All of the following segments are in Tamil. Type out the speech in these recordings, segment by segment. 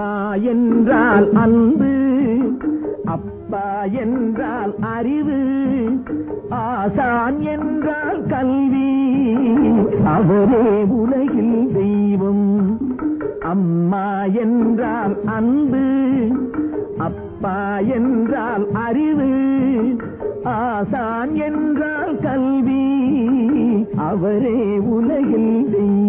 அம்மா என்றால் அன்பு அப்பா என்றால் அறிவு ஆசான் என்றால் கல்வி. அவரே உலகில் தெய்வம் அம்மா என்றால் அன்பு அப்பா என்றால் அறிவு ஆசான் என்றால் கல்வி. அவரே உலகில் தெய்வம்.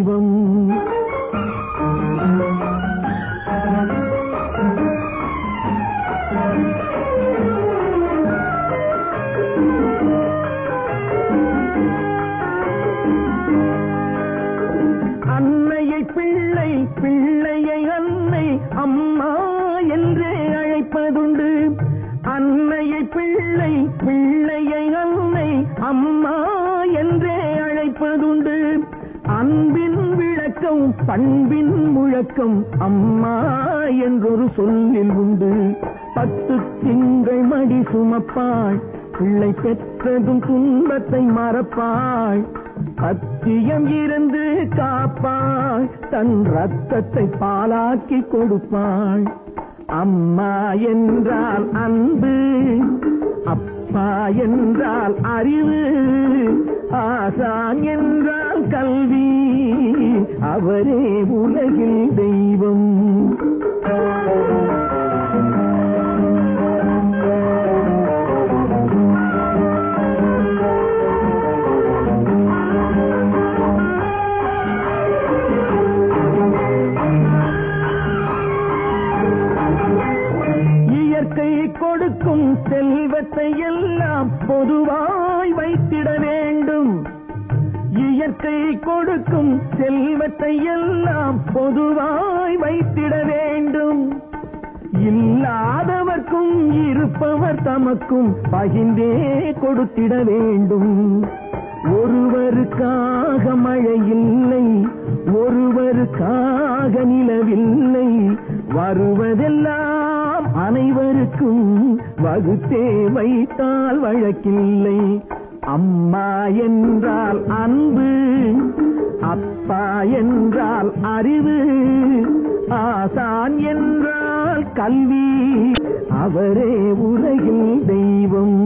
அம்மா என்றே அழைப்பதுண்டு. அன்னையை பிள்ளை பிள்ளையை அன்னை அம்மா என்றே அழைப்பதுண்டு. அன்பின் விளக்கம் பண்பின் முழக்கம் அம்மா என்றொரு சொல்லில் உண்டு. பத்து திங்கள் மடி சுமப்பாள் பிள்ளை பெற்றதும் துன்பத்தை மறப்பாள் அத்தியம் இருந்து காப்பாள் தன் ரத்தத்தை பாலாக்கி கொடுப்பாள் அம்மா என்றால் அன்பு அப்பா என்றால் அறிவு ஆசான் என்றால் கல்வி. அவரே உலகில் தெய்வம். இயற்கை கொடுக்கும் செல்வத்தை எல்லாம் பொதுவாய் வைத்திட வேண்டும். இயற்கை கொடுக்கும் செல்வத்தை எல்லாம் பொதுவாய் வைத்திட வேண்டும். இல்லாதவர்க்கும் இருப்பவர் தமக்கும் பகிர்ந்தே கொடுத்திட வேண்டும். ஒருவருக்காக மழை இல்லை ஒருவருக்காக நிலவில்லை வருவதெல்லாம் அனைவருக்கும் வகுத்தே வைத்தால் வழக்கில்லை. அம்மா என்றால் அன்பு அப்பா என்றால் அறிவு ஆசான் என்றால் கல்வி அவரே உலகில் தெய்வம்.